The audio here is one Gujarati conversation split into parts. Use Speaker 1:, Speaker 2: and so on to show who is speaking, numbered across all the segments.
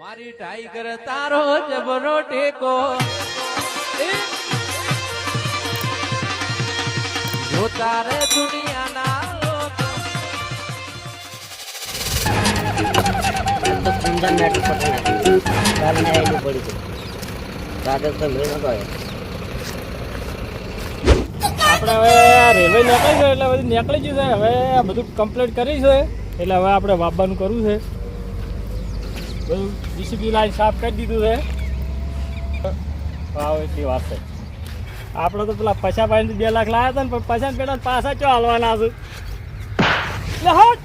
Speaker 1: મારી ટાઈગર તારો જબરો ટેકો. જો તારે દુનિયાના
Speaker 2: આપણે હવે રેલવે નીકળી ગયો એટલે બધું નીકળી ગયું છે, હવે બધું કમ્પ્લીટ કરી છે, એટલે હવે આપણે વાપવાનું કરવું છે. બધું લાઈન સાફ કરી દીધું છે. વાવ એટલી વાત છે. આપણે તો પેલા પૈસા પાણી બે લાખ લાવ્યા હતા ને પણ પૈસા પેલા પાછા ચો હાલવાના છું? લે હટ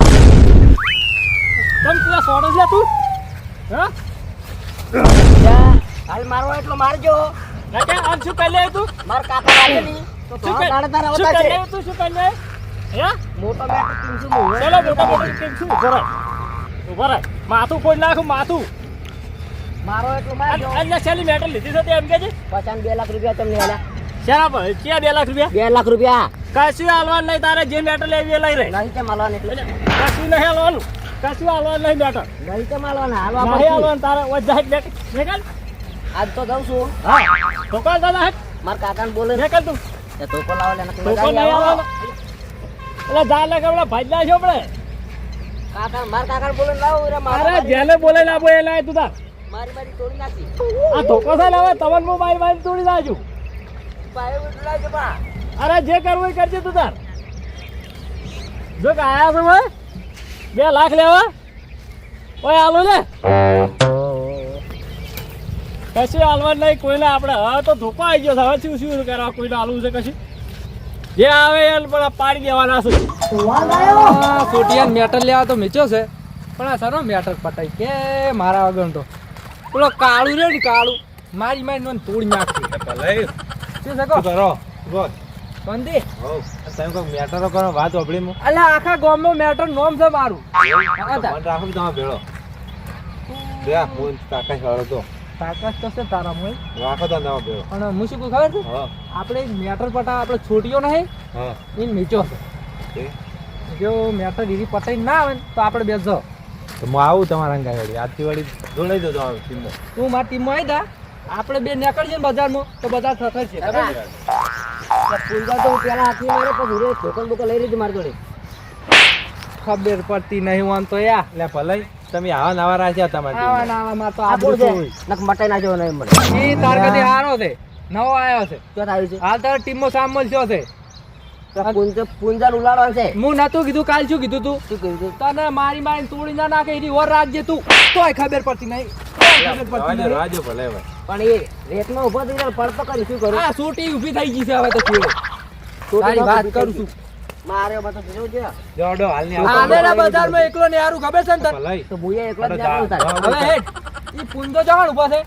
Speaker 2: તમ પેલા સોડો છે તું.
Speaker 3: હાલ મારવો એટલો મારજો.
Speaker 2: આમ શું કરી લે તું?
Speaker 3: માર તો
Speaker 2: શું કરી લે તું શું કરી લે? હે?
Speaker 3: મોટો મેટ તીનસો માં
Speaker 2: ચલો મોટા મોટા કેમ શું? ઊભો રહે. ઊભો રહે. માથું કોઈ નાખું માથું.
Speaker 3: મારો એટલું
Speaker 2: અહીંયા છેલ્લી મેટલ લીધી છે તે એમ કે છે?
Speaker 3: પચાસ બે લાખ રૂપિયા તમને આલ્યા.
Speaker 2: શેના પર? ક્યાં બે લાખ રૂપિયા?
Speaker 3: બે લાખ રૂપિયા.
Speaker 2: કશું હાલવાનું નહીં તારે જે મેટલ લેવી એ લઈ રહી.
Speaker 3: નહીં તે માલવાના
Speaker 2: કશું નહીં હાલવાનું કશું હાલવાનું નહીં મેટલ
Speaker 3: નહીં તે માલવાના હાલવા
Speaker 2: નહીં. હાલવાનું તારે. મેક મેકલ
Speaker 3: આજ તો જાઉં છું.
Speaker 2: હા. ધોકા દાદા મારા
Speaker 3: માર કાકાને બોલે
Speaker 2: મેકલ તું.
Speaker 3: એ ધોકો લાવો એટલે
Speaker 2: જા લે કપડા ભાઈ છો આપણે
Speaker 3: કાકા માર કાકાને બોલે લાવો રે મારો
Speaker 2: જેને બોલે ના બોલે લાય તું તાર
Speaker 3: મારી મારી તોડી નાખી.
Speaker 2: આ ધોકો છે ને હવે તમને મોબાઈલ મારી તોડી નાખજો
Speaker 3: પાયો એટલું લાવજો બા.
Speaker 2: અરે જે કરવું એ કરજે તું તાર. જો કે આયા છો ભાઈ બે લાખ લેવા ઓય આલો ને કશું હાલવા નહીં કોઈને આપણે હવે તો ધોકો આવી ગયો છે. હવે શું શું કરવા કોઈને હાલવું છે કશું? જે આવે એ પણ પાડી દેવાના છે.
Speaker 1: આ સોટિયાન મેટર લેવા તો મેચ્યો છે. પણ આ સરો મેટર પટાઈ કે મારા વગર તો પેલો કાળું રે ને કાળું મારી મારી નોન તોડી નાખી. શું શકો કરો બંધી
Speaker 4: તમે કોઈ મેટરો કરો વાત ઓબળી મુ
Speaker 1: અલ્યા આખા ગામમાં મેટર નોમ છે મારું.
Speaker 4: રાખો તમે ભેળો. બે હું કાકા વાળો તો.
Speaker 1: તાકાત તો છે તારા મોય
Speaker 4: રાખો તો તમે ભેળો.
Speaker 1: પણ હું શું કહું ખબર છે? આપણે મેટર પટા આપણે છોટીઓ નહીં
Speaker 4: હા.
Speaker 1: એ મેચો છે? જો મેટર દીદી પતાઈ ના આવે ને તો આપણે બેસો
Speaker 4: તો હું આવું તમારા અંગા વાળી. આજથી વાળી જોડાઈ દો તમે ટીમો
Speaker 1: તું મારી ટીમમાં આવી દા આપણે બે નીકળીએ ને બજારમાં તો બજાર થશે છે
Speaker 3: ફૂલગા તો હું પેલા હાથની મારે પછી રે ધોકો બોકો લઈ લીધી મારી જોડે.
Speaker 1: ખબર પડતી નહીં વાન તો યા.
Speaker 4: લે ભલે તમે આવા નવા રાખ્યા તમારે
Speaker 1: આવા. નાવા માં તો
Speaker 3: આ
Speaker 1: આબરૂ
Speaker 3: છે. નક મટાઈ નાખ્યો નહીં મને.
Speaker 1: એ તાર કદી હારો છે. નવો આવ્યો છે.
Speaker 3: ક્યાં આવ્યો છે?
Speaker 1: હાલ તારા ટીમમાં સામેલ થયો છે.
Speaker 3: તો પૂંજા પૂંજા છે.
Speaker 1: હું નતું કીધું કાલ શું કીધું તું?
Speaker 3: શું કહ્યું
Speaker 1: તને મારી મારી તોડી ના નાખે એની વર રાખજે તું. તોય ખબર પડતી નહીં. તોય ખબર પડતી
Speaker 4: રાજો
Speaker 1: નહીં.
Speaker 4: રાજો ભલે ભાઈ
Speaker 3: પણ એ રેતમાં ઊભો થઈ પડતો કરી શું કરું?
Speaker 1: આ સૂટી ઊભી થઈ ગઈ છે હવે તો છોડો તારી વાત કરું છું.
Speaker 3: મારે બધો જોજો. છે
Speaker 4: જોડો હાલની
Speaker 1: આને
Speaker 4: આવતો
Speaker 1: ના બજારમાં એકલો ને હારું ખબર છે ને તને?
Speaker 3: તો ભૂયા એકલા જ
Speaker 4: જા,
Speaker 1: હવે હેડ ઈ પુંજો જવાનું ઊભો છે?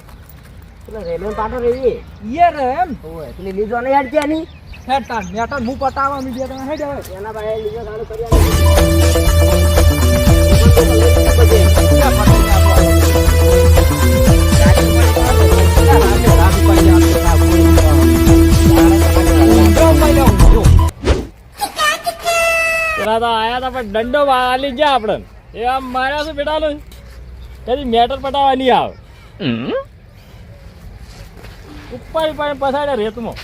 Speaker 3: રેલવે પાટો રહી
Speaker 1: ઈએ રે એમ.
Speaker 3: ઓય પેલી લીધો નહીં હેડ ત્યાંની
Speaker 1: હેડ તાન મેટર હું પટાવા મી બે હેડ
Speaker 3: એના ગાડું કરી
Speaker 2: પણ દંડો વાલી ગયા આપણે. એ આમ માર્યા છે બેટા લો કદી મેટર પટાવવા નહીં આવે. ઉપર ઉપર પસાડે રેતમાં.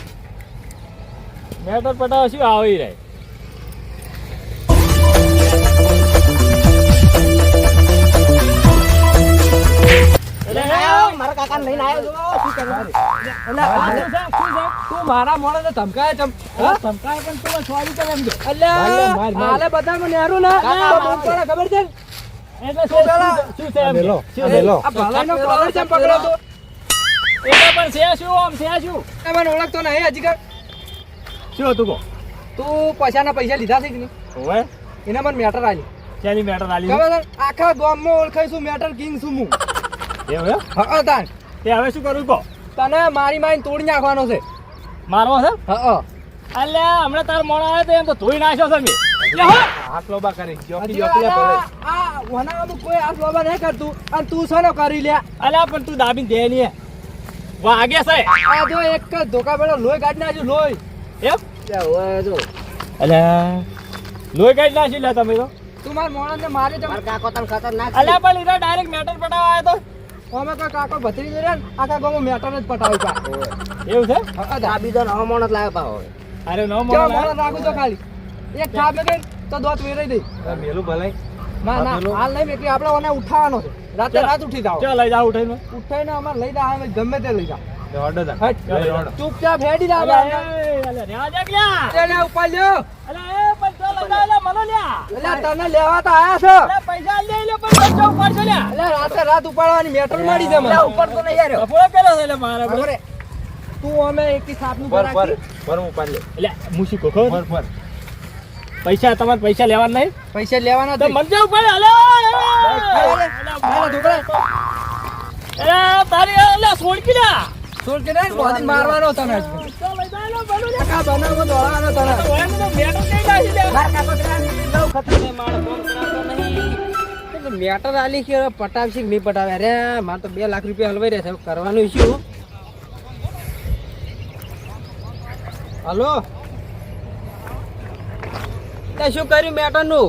Speaker 2: મેટર પટાવવા શું આવી રહે
Speaker 3: મારા
Speaker 1: મોઢાને ધમકાય?
Speaker 2: ધમકાય પણ તું સોરી કરે એમ
Speaker 1: અલ્યા. આલે બધામાં નેરું ના. મને ખબર છે
Speaker 2: એટલે શું શું છે એમ
Speaker 4: લો
Speaker 2: શું
Speaker 1: આ ભાલાનો કોલર ચમ પકડ્યો તું?
Speaker 2: એટલે પણ છે શું આમ છે શું
Speaker 1: એ મને ઓળખતો નહીં હજી કર
Speaker 2: શું હતું કો
Speaker 1: તું પૈસાના પૈસા લીધા છે કે નહીં?
Speaker 2: હવે.
Speaker 1: એના મને મેટર આલી.
Speaker 2: ક્યાંની મેટર આલી?
Speaker 1: ખબર આખા ગામમાં ઓળખાય છું મેટર કિંગ છું હું.
Speaker 2: એવું હવે
Speaker 1: હા તાન
Speaker 2: તે હવે શું કરું કો
Speaker 1: તને મારી માઈન તોડી નાખવાનો છે.
Speaker 2: મારવો છે?
Speaker 1: હા
Speaker 2: અલ્યા હમણાં તાર મોડા આવ્યો તો એમ તો ધોઈ નાખ્યો છે મેં.
Speaker 4: હાથ લોબા કરી.
Speaker 1: આ-
Speaker 4: ભલે
Speaker 1: કોઈ હાથ બાબા નહીં કરતું. અને તું શાનો કરી લે
Speaker 2: અલ્યા પણ તું દાબીને દે નહીં. વાગે છે.
Speaker 1: આ જો એક જ ધોકા પેલો લોહી કાઢી નાખ્યું લોહી.
Speaker 2: એમ?
Speaker 3: જો.
Speaker 2: અલ્યા લોહી કાઢી નાખી લે તમે તો?
Speaker 1: તું મારા મોણસને મારી તો
Speaker 3: મારા કાકો તને ખતરનાક છે.
Speaker 2: અલ્યા પણ ઈરા ડાયરેક્ટ મેટર પટાવા આવ્યો તો.
Speaker 3: ઓમે તો કાકો ભત્રીજો રહ્યા ને આખા મો મેટર જ પટાવી પા
Speaker 5: એવું છે?
Speaker 2: આ દો નવો માણસ લાવ્યો પા હવે.
Speaker 5: અરે નો
Speaker 3: કેવો
Speaker 5: મળે
Speaker 3: મોણસ રાખું તો ખાલી. એક થાપ મેકે તો દોત વેરાઈ દઈ
Speaker 4: આ મેલું ભલાઈ
Speaker 3: ના ના હાલ નહીં એટલે આપણે ઓને ઉઠાવવાનો છે. રાતે રાત ઉઠી જાવ
Speaker 5: ચાલ લઈ જાવ ઉઠાઈને
Speaker 3: ઉઠાઈને અમારે લઈ જા અમે ગમે તે લઈ જા. ચૂપચાપ હેડી લાવે
Speaker 5: અલે
Speaker 3: આપણે.
Speaker 5: અલે રેવા દે ક્યાં?
Speaker 3: તેને ઉપર લ્યો.
Speaker 5: પૈસા લગાવ લે મને લ્યા.
Speaker 3: એટલે તને લેવા તો આયા છો.
Speaker 5: પૈસા લે લે પણ પૈસા ઉપાડજો લ્યા.
Speaker 3: રાતે રાત ઉપાડવાની મેટર મારી દે મને.
Speaker 2: એટલે નહીં આવ્યો.
Speaker 5: લફોડો પેલો છે એટલે મારા પર.
Speaker 3: બરાબર. તું અમે એકી સાપનું
Speaker 4: પર પર પર હું લે
Speaker 5: એટલે મુશી કોખો
Speaker 4: પર પર
Speaker 5: પૈસા તમારે પૈસા લેવાના નહીં?
Speaker 3: પૈસા લેવાના
Speaker 5: તો મને જવું પડે? અલે તારી અલે છોડકી લ્યા.
Speaker 3: સોળ કે નહીં મારવાનો તને. કાકા દોડાવાનો તને. મેટર આલી કે પટાવશે કે નહીં પટાવે? અરે મારે તો બે લાખ રૂપિયા હલવાઈ રહ્યા છે. કરવાનું શું? હલો? તે શું કર્યું મેટરનું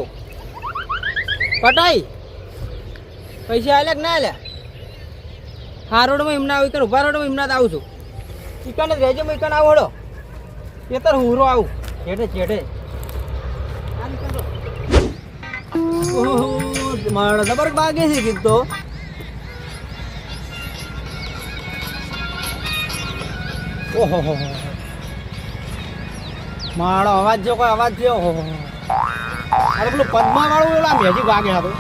Speaker 3: પટાઈ? પૈસા આલ્યા કે ના આલ્યા? હા, રોડમાં એમના આવું ઊભા રોડમાં એમના આવું છું. ઈકણ રહેજો ઈકણ આવું એ તો હુરો આવું. છેડે છેડે મારો જબર બાગે છે કીધો ઓહો મારો અવાજ જો કોઈ અવાજ થયો ઓહો અરે પેલું પદ્મા વાળું લાગે હજી વાગે હતો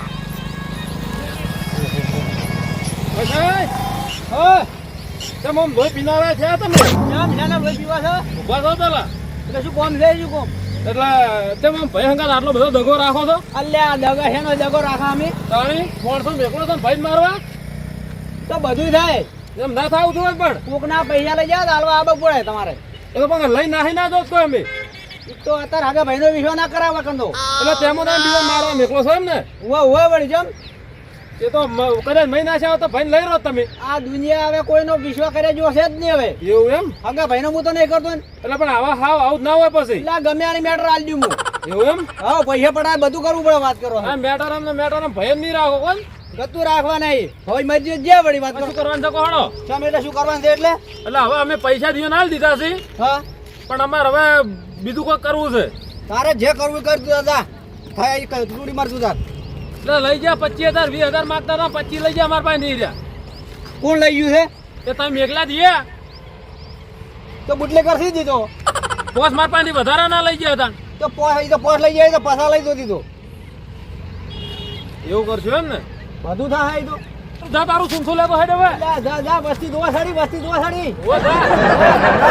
Speaker 5: તમે આમ લોહી પીનારા છે તમે?
Speaker 3: ક્યાં નાના લોહી પીવા છો.
Speaker 5: ઊભા છો પેલા?
Speaker 3: એટલે શું કોમ છે શું કોમ?
Speaker 5: એટલે તેમ આમ ભાઈ હંગાત આટલો બધો દગો રાખો છો?
Speaker 3: અલ્યા દગા હેનો દગો રાખા અમે.
Speaker 5: તાણી માણસો મેકડો તો ભાઈ મારવા?
Speaker 3: તો બધું થાય.
Speaker 5: એમ ના થાવું જોઈએ પણ.
Speaker 3: કોકના પૈસા લઈ જાવ હાલવા આવવું પડે તમારે.
Speaker 5: એ તો પણ લઈ નાહી ના દો તો અમે.
Speaker 3: તો અત્યારે આગળ ભાઈનો વિશ્વાસ ના કરાવવા કંદો.
Speaker 5: એટલે તેમાં તમે બીજો મારવા મેકલો છો એમ ને?
Speaker 3: ઉવા ઉવા વળી જમ
Speaker 5: એ તો કદાચ મહિના છે તો ભાઈ લઈ રહો તમે.
Speaker 3: આ દુનિયા હવે કોઈનો વિશ્વા કરે જોશે જ નહીં હવે.
Speaker 5: એવું એમ?
Speaker 3: હવે ભાઈનો હું તો નહીં કરતો ને.
Speaker 5: એટલે પણ આવા હાવ આવું ના હોય પછી.
Speaker 3: એટલે ગમે આની મેટર આલ દઉં હું.
Speaker 5: એવું એમ?
Speaker 3: હા પૈસા પડાય બધું કરવું પડે વાત કરો.
Speaker 5: હા મેટર આમ મેટર ભય જ નહીં રાખો કોણ?
Speaker 3: ગતું રાખવા નહીં. હવે મરજી જે વળી વાત
Speaker 5: શું કરવાનું છે કોહડો
Speaker 3: ચમ એટલે શું કરવાનું છે એટલે?
Speaker 5: એટલે હવે અમે પૈસા દિયો ના દીધા છે.
Speaker 3: હા.
Speaker 5: પણ અમારે હવે બીજું કોઈ કરવું છે.
Speaker 3: તારે જે કરવું કર તું દાદા થાય તૂટી માર તું તાર
Speaker 5: એટલે લઈ જા પચીસ હજાર વીસ હજાર માગતા હતા પચીસ લઈ જા અમારા પાસે નહીં રહ્યા.
Speaker 3: કોણ લઈ ગયું છે?
Speaker 5: એ તમે એકલા દઈએ
Speaker 3: તો બુટલે કરશી દીધો?
Speaker 5: પોસ મારા પાસેથી વધારે ના લઈ ગયા હતા.
Speaker 3: તો પોસ તો પોસ લઈ જાય તો પાછા લઈ દો દીધો.
Speaker 5: એવું કરશું એમ ને?
Speaker 3: બધું થાય તો.
Speaker 5: જા તારું સુનસુ લેતો હેડ હવે.
Speaker 3: જા જા જા વસ્તી દોવા સાડી વસ્તી દોવા સાડી
Speaker 5: ઓ જા.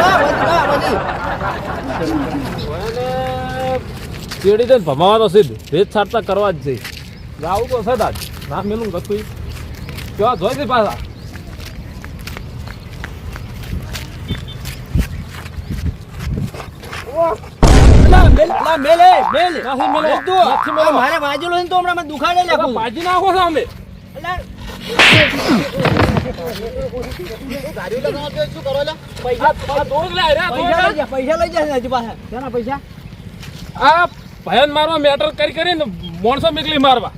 Speaker 3: જા વસ્તી, હા, વસ્તી.
Speaker 5: ચેડી દે ભમાવા તો સીધ. ભેદ છાટતા કરવા જ જઈ જાવું તો છે દાદ ના મેલું ગતું કેવા જોઈ દે પાછા.
Speaker 3: મારે વાજેલો ને તો હમણાં મને દુખાડે નાખું.
Speaker 5: પાજી નાખો છો અમે. પૈસા
Speaker 3: લઈ જા, પૈસા હજી પાછા. પૈસા
Speaker 5: આ ભયન મારવા મેટર કરી કરીને માણસો મેકલી મારવા.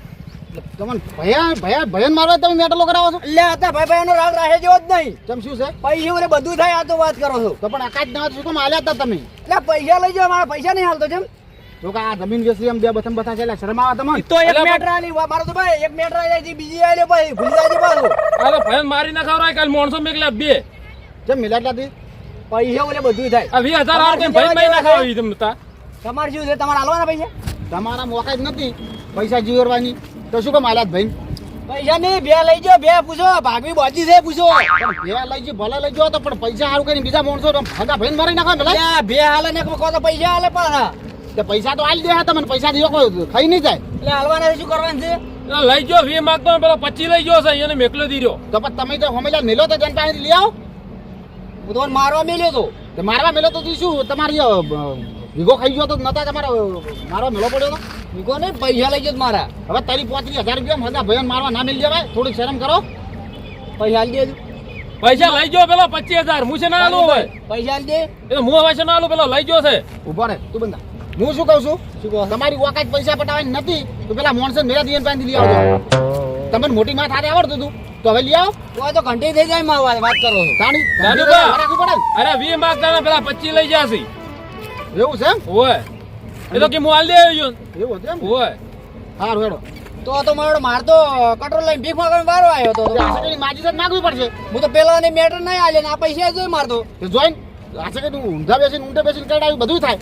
Speaker 6: તમને ભયા ભયા ભયન મારવા તમે મેટલો કરાવો છો?
Speaker 3: એટલે હતા ભાઈ ભાઈ રાગ રાખે જેવો જ નહીં.
Speaker 6: કેમ શું છે?
Speaker 3: પૈસા બધું થાય આ તો વાત કરો છો.
Speaker 6: તો પણ આકાશ ના શું કામ આલ્યા હતા તમે?
Speaker 3: એટલે પૈસા લઈ જાઓ મારા પૈસા નહીં હાલતો જેમ?
Speaker 6: જો કે આ જમીન વેચી એમ બે બથમ બથા છે શરમ આવે તમને?
Speaker 3: તો એક મેટર આલી મારો તો ભાઈ એક મેટર આલી બીજી આલી ભાઈ ભૂલી જાય પાછું.
Speaker 5: ભયન મારી ના ખવરાય કાલ માણસો મેકલ્યા બે.
Speaker 6: જેમ મિલાટલાથી
Speaker 3: પૈસા ઓલે બધું થાય.
Speaker 5: આ વીસ આવે ભયન મારી ના ખાવી તમે તા.
Speaker 3: તમારે શું છે? તમારે હાલવાના પૈસા?
Speaker 6: તમારા મોકા જ નથી. પૈસા જીવરવાની. તો શું કામ આલ્યા ભાઈ?
Speaker 3: પૈસા નહીં બે લઈ જાઓ બે પૂછો ભાગવી બોજી છે પૂછો.
Speaker 6: બે લઈ જાઓ ભલે લઈ જાઓ તો પણ પૈસા સારું કરીને બીજા માણસો તો ભગા ભાઈ મારી નાખો ભલે.
Speaker 3: બે હાલે ને કહો તો પૈસા હાલે પણ.
Speaker 6: તે પૈસા તો આલી દે તમને પૈસા દીધો કોઈ ખાઈ નહીં જાય.
Speaker 3: એટલે હાલવાના શું કરવાનું છે?
Speaker 5: લઈ ગયો વી માગતો ને પેલો પચી લઈ ગયો છે એને મેકલો દીધો.
Speaker 6: તો પણ તમે તો હમેલા મેલો તો જન પાસેથી લઈ આવો.
Speaker 3: હું તો મારવા મેલ્યો તો.
Speaker 6: મારવા મેલો તો તું શું તમારી વીઘો ખાઈ ગયો તો નતા તમારા મારો મેળો પડ્યો તો.
Speaker 3: નીકો ને પૈસા લઈ ગયો મારા.
Speaker 6: હવે તારી પોત્રીસ હજાર રૂપિયા મજા ભયન મારવા ના મિલ જવાય? થોડીક શરમ કરો.
Speaker 3: પૈસા લઈ દેજો.
Speaker 5: પૈસા લઈ ગયો પેલો પચીસ હજાર. હું છે ના આલું હોય?
Speaker 3: પૈસા લઈ દે.
Speaker 5: એ હું હવે છે ના આલું પેલો લઈ ગયો છે.
Speaker 6: ઊભો રે તું બંધા હું શું કહું છું?
Speaker 3: શું કહું
Speaker 6: તમારી વાકાત પૈસા પટાવાની નથી તો પેલા મોણસે મેરા દિયન પાસે લઈ આવજો. તમને મોટી માં થારે આવડતું હતું? તો તો હવે લઈ આવો.
Speaker 3: તો ઘંટી થઈ જાય માં વાત કરો છો.
Speaker 6: તાણી.
Speaker 5: અરે વી માગતા પેલા પચીસ લઈ જાશી.
Speaker 6: એવું છે એમ?
Speaker 5: ઓય એ તો કે હું હાલ દે આવ્યો
Speaker 6: એવું હતું એમ?
Speaker 5: ઓય
Speaker 6: સારું હેડો.
Speaker 3: તો તો મારો મારતો કટ્રોલ લઈને ભીખ માંગવાનો વારો આવ્યો તો
Speaker 6: આસકડી માજી સાથે માંગવી પડશે.
Speaker 3: હું તો પેલા ને મેટર નહીં આલે ને આ પૈસા જોઈ મારતો.
Speaker 6: તો જોઈન આસકડી કે તું ઊંધા બેસીને ઊંધા બેસીને કડાયું બધું થાય.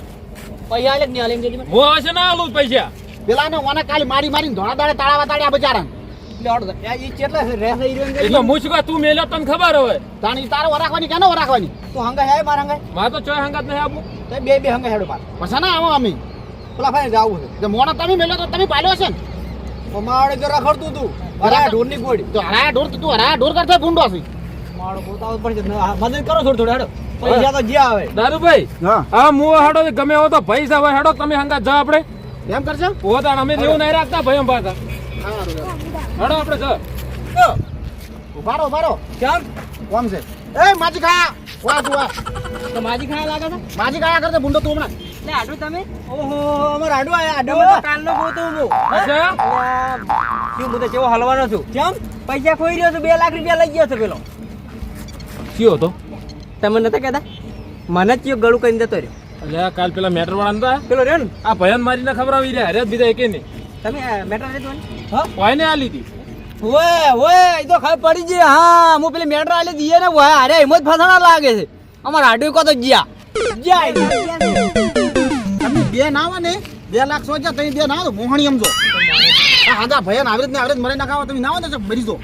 Speaker 3: પૈસા આલે જ નહીં આલે એમ
Speaker 5: હું હશે ના આલું પૈસા.
Speaker 6: પેલા ને ઓને કાલે મારી મારીને ધોળા દાડે તાળાવા તાળ્યા બચારા
Speaker 3: લે હળો તો. આ કેટલા છે? રેસ થઈ રહ્યો
Speaker 5: એ તો હું તું મેલ્યો તને ખબર હોય.
Speaker 6: તાણી તારે વરાખવાની કેનો વરાખવાની?
Speaker 3: તું હંગા હે મારા હંગા
Speaker 5: મારે તો ચોય હંગાત નહીં આપું.
Speaker 3: તો બે બે હંગા હેડો પાર
Speaker 6: પછી ના આવો અમે.
Speaker 3: પેલા ભાઈ જાવું છે.
Speaker 6: તે મોણા તમે મેલ્યો તો તમે પાલ્યો છે ને?
Speaker 3: તો જો રખડતું તું. અરે ઢોરની ગોળી.
Speaker 6: તો હરાયા ઢોર તું હરા ઢોર કરતા ભૂંડો છે
Speaker 3: મારો પોતાવો પડશે. મદદ કરો થોડું થોડું હેડો. પૈસા તો જ્યાં આવે.
Speaker 5: દારૂભાઈ
Speaker 6: હા.
Speaker 5: હા હું હેડો ગમે એવો તો ભાઈ સાહેબ હેડો તમે હંગાત જા આપણે.
Speaker 6: એમ કરશે?
Speaker 5: પોતાને અમે જેવું નહીં રાખતા ભાઈ પાછા હેડો આપણે જા
Speaker 6: ઉભારો ઉભારો.
Speaker 3: કેમ
Speaker 6: કોમ છે? એ માજી ખા વાહ તું વાહ
Speaker 3: તો માજી ખા લાગે છે?
Speaker 6: માજી ખા કરતે ભૂંડો તું હમણાં.
Speaker 3: લે આડું તમે? ઓહો અમાર આડું આયા આડું કાલનો ગોતો હું?
Speaker 5: અચ્છા
Speaker 3: શું મુદે તો કેવો હલવાનો છું? કેમ? પૈસા ખોઈ રહ્યો છું બે લાખ રૂપિયા લઈ ગયો છે પેલો.
Speaker 5: કયો હતો?
Speaker 3: તમે નતા કહેતા? મને જ કયો ગળું કરીને જતો રહ્યો.
Speaker 5: અલ્યા કાલ પેલા મેટર વાળા નતા
Speaker 3: પેલો રહ્યો ને?
Speaker 5: આ ભયન મારીને આવી રહ્યા હરે બીજા એકે નહીં
Speaker 3: તમે મેટર લેતો હા?
Speaker 5: કોઈને આ લીધી.
Speaker 3: ઓય ઓય એ તો ખબર પડી ગઈ. હા હું પેલી મેટર આલી દઈએ ને ઓય અરે એમ જ ફસાણા લાગે છે. અમારા આડું કો તો ગયા. જ્યા
Speaker 6: તમે બે ના આવે ને બે લાખ સોચ્યા તમે બે ના આવે તો મોહણી સમજો હાગા ભયન આવરેજ ને આવરેજ મરે નાખાવા તમે ના આવે ને તો મરી જો.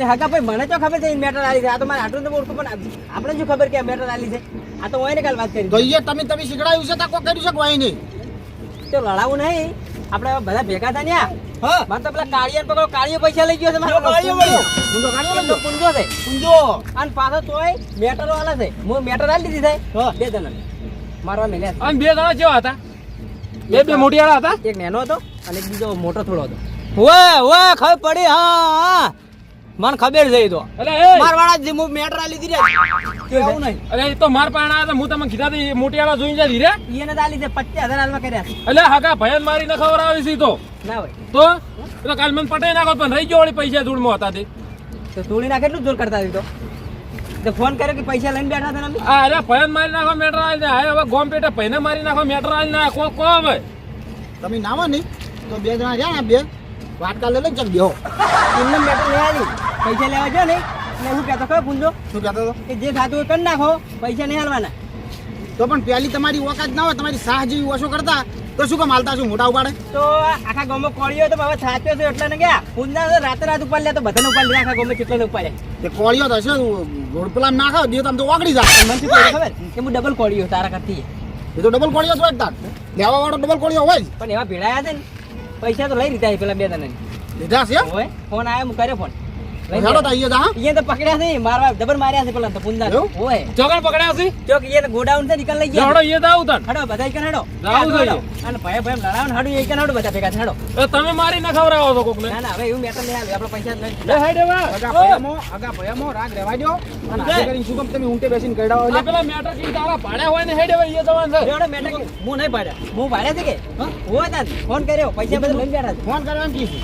Speaker 3: એ હાગા ભાઈ મને તો ખબર છે મેટર આલી છે. આ તો મારે આટલું તો ઓળખું પણ આપણે શું ખબર કે મેટર આલી છે? આ તો હોય ને કાલ વાત કરી.
Speaker 6: તો તમે તમે શીખડાયું છે તો કોઈ કરી શકો કોઈ નહીં
Speaker 3: તો લડાવું નહીં. આપણે બધા ભેગા થયા ને હા મને તો પેલા કાળિયા પકડો કાળિયો પૈસા લઈ ગયો છે મારો કાળિયો
Speaker 6: ઊંધો કાળિયો
Speaker 3: પુંજો છે. પુંજો અને પાછો તોય મેટરો આલા છે. હું મેટર આલી દીધી થાય બે જણા. મારવા મેલ્યા
Speaker 5: અને બે જણા કેવા હતા. બે બે મોટિયાળા હતા.
Speaker 3: એક નેનો હતો અને એક બીજો મોટો થોડો હતો. ઓય વાહ ખબર પડી. હા હા. મને ખબર છે તો.
Speaker 5: એટલે એ!
Speaker 3: મારવાળા જે હું મેટર આલી દીધી કેવું નહીં.
Speaker 5: અરે એ તો માર પાણા હતા હું તમને કીધા હતી મોટી વાળા જોઈને જાય રે
Speaker 3: એને તો આલી પચાસ હજાર હાલમાં કર્યા
Speaker 5: એટલે હાકા ભયન મારીને ખબર આવી સી તો.
Speaker 3: ના ભાઈ
Speaker 5: તો? તો કાલ મને પટાઈ નાખો પણ રહી ગયો વળી પૈસા ધૂળમાં હતા તે.
Speaker 3: તો ધૂળી ના કેટલું જોર કરતા દીધો તો. ફોન કર્યો કે પૈસા લઈને બેઠા હતા ને
Speaker 5: અરે ભયન મારી નાખો મેટર આવી ને હવે ગોમ પેટે ભયને મારી નાખો મેટરા આવી ના કો કો હવે?
Speaker 6: તમે ના નહીં. તો બે જણા રહ્યા ને બે. વાટકા લઈ લઈને દેહો
Speaker 3: એમને મેટર લઈ આલી પૈસા લેવા છે ને એટલે હું કહેતો ખબર પૂંજો
Speaker 6: શું કહેતો હતો?
Speaker 3: કે જે થતું હોય કરી નાખો પૈસા નહીં હાલવાના.
Speaker 6: તો પણ પહેલી તમારી ઓકાત ના હોય તમારી સાહ જેવી ઓછો કરતા તો શું કામ હાલતા શું મોટા ઉપાડે?
Speaker 3: તો આખા ગામમાં કોળીઓ તો બાબા થાચ્યો છે એટલે ને ગયા. પૂંજા તો રાતે રાત ઉપર લે તો બધાને ઉપર લે આખા ગામમાં કેટલાને ઉપાડે.
Speaker 6: તે કોળીઓ તો છે રોડ પેલા ખાવ દે તો આમ તો ઓગળી જાય.
Speaker 3: મને શું ખબર? કે હું ડબલ કોળીઓ તારા કરતી.
Speaker 6: એ તો ડબલ કોળીઓ જ હોય લેવા વાળો ડબલ કોળીઓ હોય
Speaker 3: પણ એવા ભેળાયા છે ને? પૈસા તો લઈ લીધા છે પેલા બે તને
Speaker 6: લીધા છે
Speaker 3: ફોન આવ્યો હું કર્યો ફોન.
Speaker 6: હેડો
Speaker 3: ગયા.
Speaker 6: જા
Speaker 3: ઈએ તો પકડ્યા છે મારવા જબર માર્યા છે પેલા તો
Speaker 5: પકડ્યા છે?
Speaker 3: ગોડાઉન નીકળ લઈ ગયા.
Speaker 5: હડો એ દાવ તન.
Speaker 3: હડો બધા હડો.
Speaker 5: જોઈએ.
Speaker 3: અને ભય ભય લડાવન હડો હડો બધા ભેગા
Speaker 5: એ તમે મારી ના ખબર છો કોકને.
Speaker 3: ના ના હવે એવું મેટર નહીં આવે આપણે પૈસા નહીં
Speaker 5: લે હાઈડે વા
Speaker 6: આગા ભયામાં આગા ભયામાં રાગ રહેવા દ્યો. અને આજે કરીને શું કામ તમે ઊંટે બેસીને કરડાવો
Speaker 5: આ? પેલા મેટર કી તારા ભાડ્યા હોય ને જવાન છે.
Speaker 3: મેટર કે હું નહીં પાડ્યા હું પાડ્યા છે કે? હોય તા ફોન કર્યો પૈસા બધા લઈ બેઠા
Speaker 6: ફોન કરવાનું કીધું.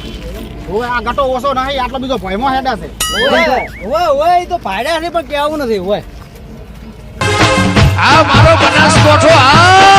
Speaker 6: હવે આ ગટો ઓછો નહીં આટલો બીજો ભયમાં હેડા છે.
Speaker 3: છે ઓય હોય તો પાડ્યા છે પણ કેવું નથી હોય
Speaker 7: આ મારો બનાસકોઠો આ